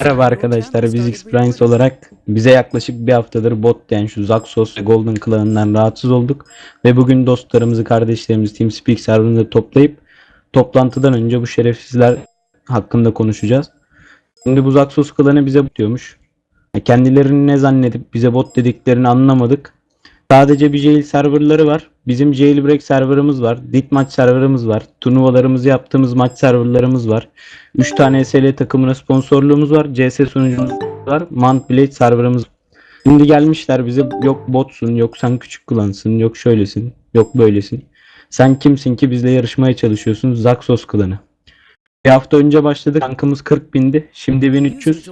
Merhaba arkadaşlar biz X-Price olarak bize yaklaşık bir haftadır bot diyen şu Zaxos ve Golden klanından rahatsız olduk ve bugün dostlarımızı kardeşlerimizi TeamSpeak serverında toplayıp toplantıdan önce bu şerefsizler hakkında konuşacağız. Şimdi bu Zaxos klanı bize bot diyormuş. Kendilerini ne zannedip bize bot dediklerini anlamadık. Sadece bir jail serverları var. Bizim jailbreak serverımız var. Dit maç serverımız var. Turnuvalarımızı yaptığımız maç serverlarımız var. 3 tane SL takımına sponsorluğumuz var. CS sunucumuz var. Mount Blade serverımız var. Şimdi gelmişler bize yok botsun, yok sen küçük klansın, yok şöylesin, yok böylesin. Sen kimsin ki bizle yarışmaya çalışıyorsun? Zaxos klanı. Bir hafta önce başladık. Rankımız 40 bindi. Şimdi 1300.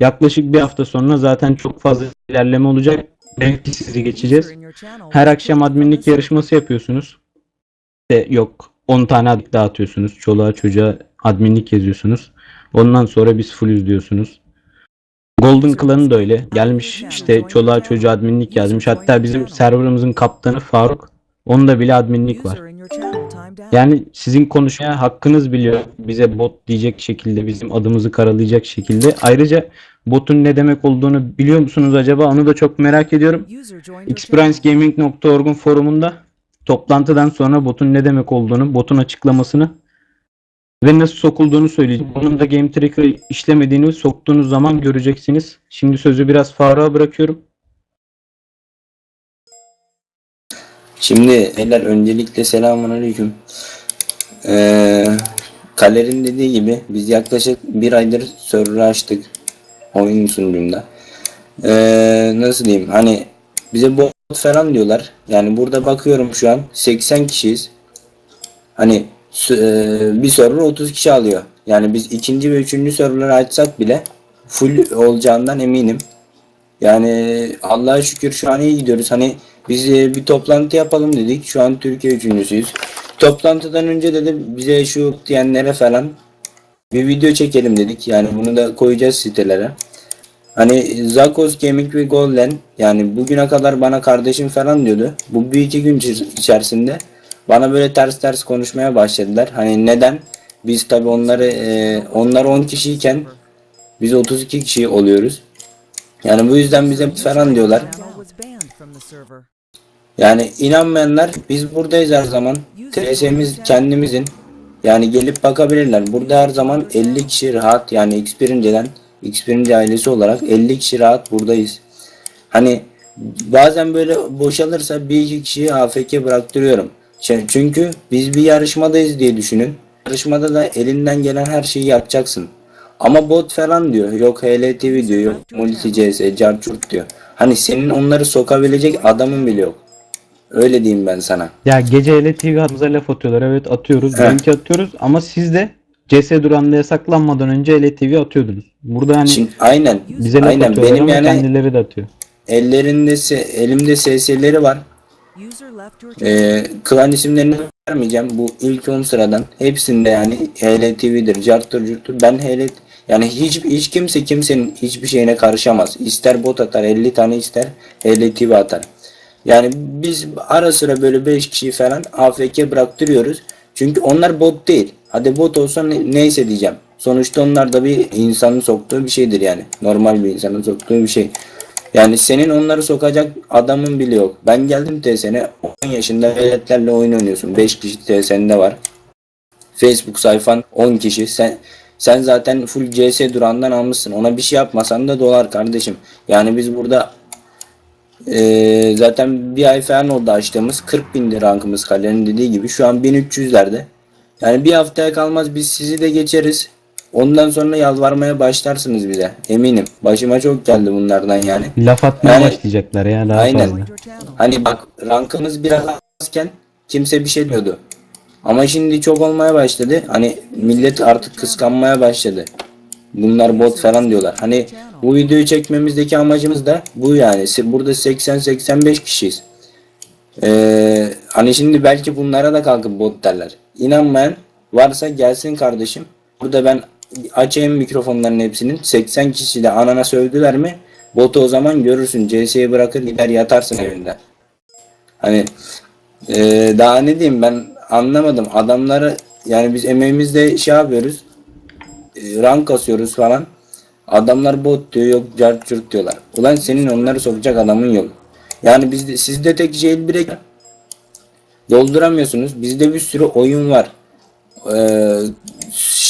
Yaklaşık bir hafta sonra zaten çok fazla ilerleme olacak. Belki sizi geçeceğiz. Her akşam adminlik yarışması yapıyorsunuz. De yok 10 tane adik dağıtıyorsunuz. Çoluğa çocuğa adminlik yazıyorsunuz. Ondan sonra biz full diyorsunuz. Golden Clan'ı da öyle. Gelmiş işte çoluğa çocuğa adminlik yazmış. Hatta bizim serverımızın kaptanı Faruk. Onda bile adminlik var. Yani sizin konuşmaya hakkınız biliyor. Bize bot diyecek şekilde, bizim adımızı karalayacak şekilde. Ayrıca botun ne demek olduğunu biliyor musunuz acaba? Onu da çok merak ediyorum. Experiencegaming.org'un forumunda toplantıdan sonra botun ne demek olduğunu, botun açıklamasını ve nasıl sokulduğunu söyleyeceğim. Onun da Game Tracker işlemediğini soktuğunuz zaman göreceksiniz. Şimdi sözü biraz Faruk'a bırakıyorum. Şimdi eller öncelikle selamun aleyküm. Ee, Kaler'in dediği gibi biz yaklaşık bir aydır server açtık oyun sunucunda. Ee, nasıl diyeyim hani bize bot falan diyorlar. Yani burada bakıyorum şu an 80 kişiyiz. Hani e, bir server 30 kişi alıyor. Yani biz ikinci ve üçüncü serverları açsak bile full olacağından eminim. Yani Allah'a şükür şu an iyi gidiyoruz. Hani biz e, bir toplantı yapalım dedik. Şu an Türkiye üçüncüsüyüz. Toplantıdan önce dedim bize şu diyenlere falan bir video çekelim dedik. Yani bunu da koyacağız sitelere. Hani Zakos Gaming ve Golden yani bugüne kadar bana kardeşim falan diyordu. Bu bir iki gün içerisinde bana böyle ters ters konuşmaya başladılar. Hani neden? Biz tabi onları e, onlar 10 kişiyken biz 32 kişi oluyoruz. Yani bu yüzden bize falan diyorlar. Yani inanmayanlar biz buradayız her zaman. TS'miz kendimizin. Yani gelip bakabilirler. Burada her zaman 50 kişi rahat yani X1'inceden X1. ailesi olarak 50 kişi rahat buradayız. Hani bazen böyle boşalırsa bir iki kişiyi AFK bıraktırıyorum. Çünkü biz bir yarışmadayız diye düşünün. Yarışmada da elinden gelen her şeyi yapacaksın. Ama bot falan diyor. Yok HLTV diyor. Yok Multi CS, Carchurt diyor. Hani senin onları sokabilecek adamın bile yok. Öyle diyeyim ben sana. Ya gece ele TV adımıza laf atıyorlar. Evet atıyoruz. Benimki atıyoruz ama siz de CS durağında yasaklanmadan önce ele TV atıyordunuz. Burada hani Şimdi aynen. bize laf aynen atıyorlar benim ama yani kendileri de atıyor. ellerinde se- elimde SS'leri var. Ee, klan isimlerini vermeyeceğim. Bu ilk 10 sıradan. Hepsinde yani HLTV'dir, Cartur Curtur. Ben HL yani hiç hiç kimse kimsenin hiçbir şeyine karışamaz. İster bot atar 50 tane ister HLTV atar. Yani biz ara sıra böyle 5 kişiyi falan AFK bıraktırıyoruz. Çünkü onlar bot değil. Hadi bot olsa ne- neyse diyeceğim. Sonuçta onlar da bir insanın soktuğu bir şeydir yani. Normal bir insanın soktuğu bir şey. Yani senin onları sokacak adamın bile yok. Ben geldim TSN'e 10 yaşında veletlerle oyun oynuyorsun. 5 kişi TSN'de var. Facebook sayfan 10 kişi. Sen sen zaten full CS durağından almışsın. Ona bir şey yapmasan da dolar kardeşim. Yani biz burada eee, zaten bir ay falan oldu açtığımız 40 bindi rankımız kalenin dediği gibi. Şu an 1300'lerde. Yani bir haftaya kalmaz biz sizi de geçeriz. Ondan sonra yalvarmaya başlarsınız bize. Eminim. Başıma çok geldi bunlardan yani. Laf atmaya Yani- başlayacaklar ya daha Aynen. fazla. Hani bak rankımız biraz azken kimse bir şey diyordu. Ama şimdi çok olmaya başladı. Hani millet artık kıskanmaya başladı. Bunlar bot falan diyorlar. Hani bu videoyu çekmemizdeki amacımız da bu yani. Burada 80-85 kişiyiz. Ee, hani şimdi belki bunlara da kalkıp bot derler. İnanmayan varsa gelsin kardeşim. Burada ben açayım mikrofonların hepsinin. 80 kişi de anana sövdüler mi? Botu o zaman görürsün. CS'yi bırakır gider yatarsın evinde. Hani ee, daha ne diyeyim ben anlamadım. Adamları yani biz emeğimizle şey yapıyoruz. E, rank kasıyoruz falan. Adamlar bot diyor yok cart curt diyorlar. Ulan senin onları sokacak adamın yok. Yani bizde sizde tek jailbreak dolduramıyorsunuz. Bizde bir sürü oyun var. Ee,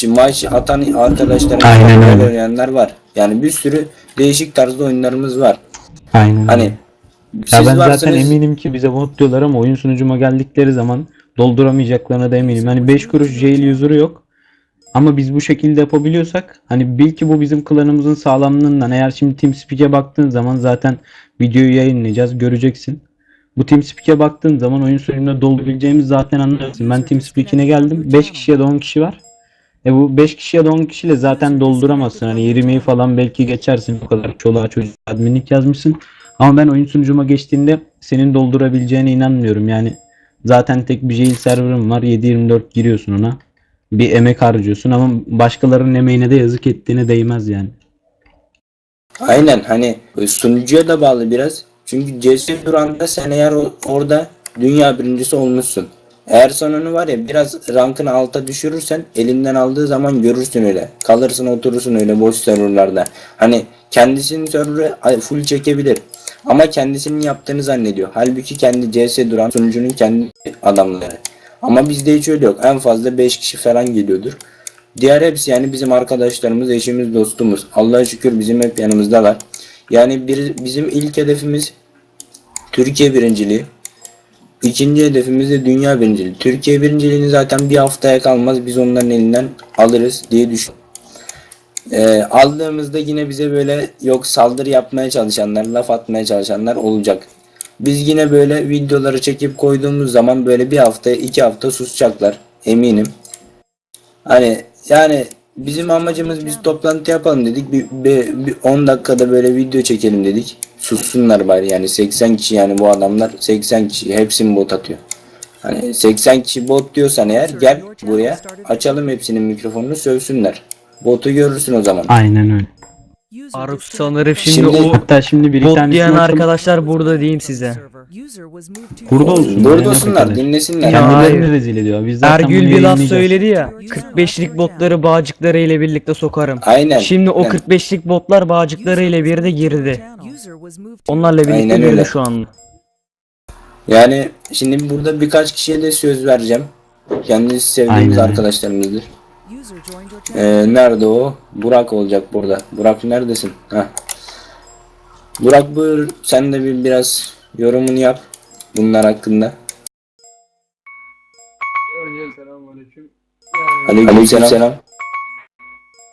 maç atan arkadaşlar oynayanlar var. Yani bir sürü değişik tarzda oyunlarımız var. Aynen. Hani siz ya ben zaten varsınız- eminim ki bize bot diyorlar ama oyun sunucuma geldikleri zaman dolduramayacaklarına da eminim. Hani 5 kuruş jail user'ı yok. Ama biz bu şekilde yapabiliyorsak hani bil ki bu bizim klanımızın sağlamlığından. Eğer şimdi TeamSpeak'e baktığın zaman zaten videoyu yayınlayacağız göreceksin. Bu TeamSpeak'e baktığın zaman oyun sunucunda doldurabileceğimiz zaten anlarsın. Ben TeamSpeak'ine geldim. 5 kişi ya da 10 kişi var. E bu 5 kişi ya da 10 kişiyle zaten dolduramazsın. Hani 20'yi falan belki geçersin. O kadar çoluğa çocuğa adminlik yazmışsın. Ama ben oyun sunucuma geçtiğinde senin doldurabileceğine inanmıyorum. Yani zaten tek bir jail server'ım var. 7-24 giriyorsun ona. Bir emek harcıyorsun ama başkalarının emeğine de yazık ettiğine değmez yani. Aynen hani sunucuya da bağlı biraz. Çünkü CS Duran'da sen eğer orada dünya birincisi olmuşsun. Eğer sen onu var ya biraz rankını alta düşürürsen elinden aldığı zaman görürsün öyle. Kalırsın oturursun öyle boş serverlarda. Hani kendisinin serverı full çekebilir. Ama kendisinin yaptığını zannediyor. Halbuki kendi CS Duran sunucunun kendi adamları. Ama bizde hiç öyle yok. En fazla 5 kişi falan geliyordur. Diğer hepsi yani bizim arkadaşlarımız, eşimiz, dostumuz. Allah'a şükür bizim hep yanımızdalar. Yani bir, bizim ilk hedefimiz Türkiye birinciliği. İkinci hedefimiz de dünya birinciliği. Türkiye birinciliğini zaten bir haftaya kalmaz biz onların elinden alırız diye düşün. Ee, aldığımızda yine bize böyle yok saldırı yapmaya çalışanlar, laf atmaya çalışanlar olacak. Biz yine böyle videoları çekip koyduğumuz zaman böyle bir hafta, iki hafta susacaklar. Eminim. Hani yani bizim amacımız biz toplantı yapalım dedik. Bir, bir, bir 10 dakikada böyle video çekelim dedik. Sussunlar bari yani 80 kişi yani bu adamlar 80 kişi hepsi mi bot atıyor. Hani 80 kişi bot diyorsan eğer gel buraya açalım hepsinin mikrofonunu sövsünler. Botu görürsün o zaman. Aynen öyle. Faruk sanırım şimdi, Şimdi- o Hatta şimdi bir bot tanesini diyen açalım. arkadaşlar burada diyeyim size. Burada olsun. Burada yani ne olsunlar kadar. dinlesinler. Ya, Kendilerini hayır. rezil ediyor. Biz zaten Ergül bunu bir laf yayınlayacağız. söyledi ya. 45'lik botları bağcıkları ile birlikte sokarım. Aynen. Şimdi o Aynen. 45'lik botlar bağcıkları ile bir de girdi. Onlarla birlikte Aynen girdi öyle. şu an. Yani şimdi burada birkaç kişiye de söz vereceğim. Kendisi sevdiğimiz Aynen. arkadaşlarımızdır. Ee, nerede o? Burak olacak burada. Burak neredesin? Heh. Burak buyur sen de bir biraz yorumunu yap bunlar hakkında. Önce selamünaleyküm. Yani Aleykümselam.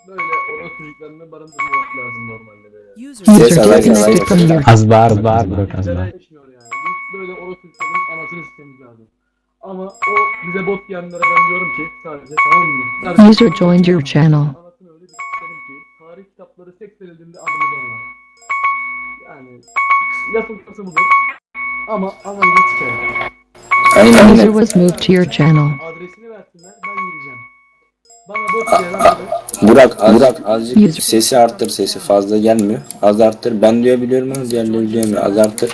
böyle orası çocuklarını barındırmamak lazım normalde böyle. Ses alay- your Az bağır bağır bırak az bağır. Böyle orası çocukların anasını sistemiz lazım. Ama o bize bot diyenlere ben diyorum ki sadece tamam mı? Sadece- User joined your channel. Anasını öyle bir sisterim ki tarih kitapları sektirildiğinde adımız onlar. Yani lafın kası budur. Ama anlayınca sikerim. Aynen User was moved to your channel. Adresini versinler ben gireceğim. Bana bot diyen arkadaş Burak, Burak azıcık sesi arttır sesi fazla gelmiyor. Az arttır. Ben duyabiliyorum ama diğerleri duyamıyor. Az arttır.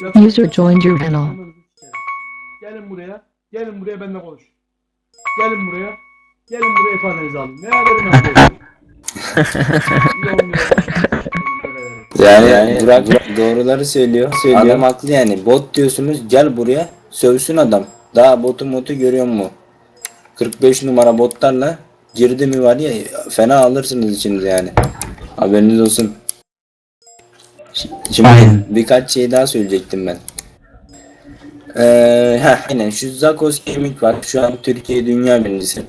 User joined your channel. Gelin buraya. Gelin buraya benimle konuş. Gelin buraya. Gelin buraya ifadenizi alın. Ne haberim yok. İyi olmuyor. Yani, yani Burak, Burak doğruları söylüyor. söylüyor. Adam haklı yani. Bot diyorsunuz gel buraya sövsün adam. Daha botu motu görüyor mu? 45 numara botlarla girdi mi var ya fena alırsınız içinize yani. Haberiniz olsun. Şimdi Aynen. birkaç şey daha söyleyecektim ben. Ee, heh, aynen şu Zakos Kemik var. Şu an Türkiye dünya birincisi.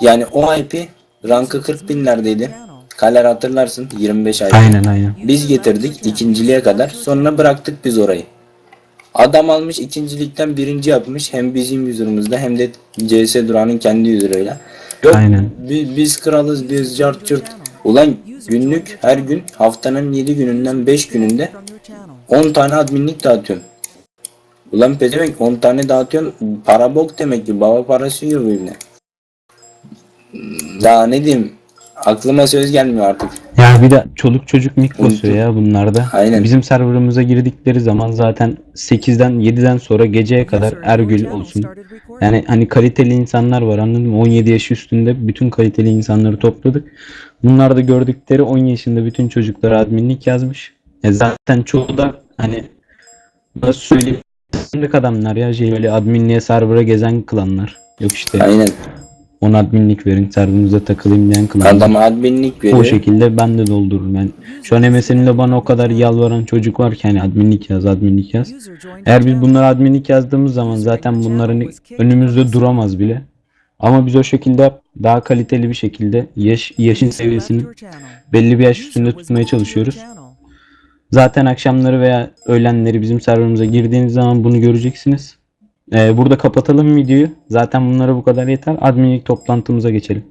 Yani o IP rankı 40 binlerdeydi. Kaler hatırlarsın 25 IP. Aynen aynen. Biz getirdik ikinciliğe kadar. Sonra bıraktık biz orayı. Adam almış ikincilikten birinci yapmış. Hem bizim yüzümüzde hem de CS Duran'ın kendi yüzüyle. Yok Aynen. bi- biz kralız biz cart curt. Ulan günlük her gün haftanın 7 gününden 5 gününde 10 tane adminlik dağıtıyorum. Ulan pezevenk 10 tane dağıtıyorsun para bok demek ki baba parası yiyor birbirine. Daha ne diyeyim aklıma söz gelmiyor artık. Ya bir de çoluk çocuk mik basıyor ya bunlarda. Aynen. Bizim serverımıza girdikleri zaman zaten 8'den 7'den sonra geceye kadar Ergül olsun. Yani hani kaliteli insanlar var anladın mı? 17 yaş üstünde bütün kaliteli insanları topladık. Bunlar da gördükleri 10 yaşında bütün çocuklara adminlik yazmış. E zaten çoğu da hani nasıl söyleyeyim sandık adamlar ya şey öyle adminliğe server'a gezen klanlar. Yok işte Aynen. 10 adminlik verin serverımıza takılayım diyen klanlar. Adam adminlik O veriyor. şekilde ben de doldururum. Ben şu an MSN'de bana o kadar yalvaran çocuk var ki hani adminlik yaz, adminlik yaz. Eğer biz bunlara adminlik yazdığımız zaman zaten bunların önümüzde duramaz bile. Ama biz o şekilde daha kaliteli bir şekilde yaş, yaşın seviyesini belli bir yaş üstünde tutmaya çalışıyoruz. Zaten akşamları veya öğlenleri bizim serverımıza girdiğiniz zaman bunu göreceksiniz. Ee, burada kapatalım videoyu. Zaten bunlara bu kadar yeter. Adminlik toplantımıza geçelim.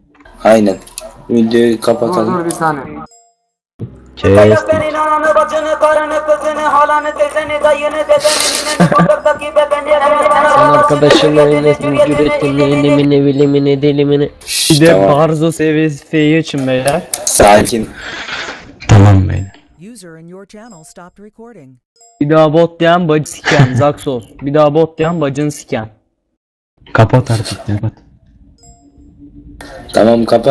Aynen. Videoyu Dur kapatalım. dur bir saniye. Kestik. Senin ananı, bacını, karını, kızını, halanı, teyzeni, dayını, dedeni, nineni, sokak bebeni, Sen arkadaşınla öylesin cüretini, limini, bilimini, dilimini. Şşş, Bir de tamam. Barzo seviyesi için beyler. Sakin. Tamam beyler. User in your channel stopped recording. Bir daha bot diyen bacı siken Zaxos. Bir daha bot diyen bacını siken. Kapat artık kapat. Tamam kapat.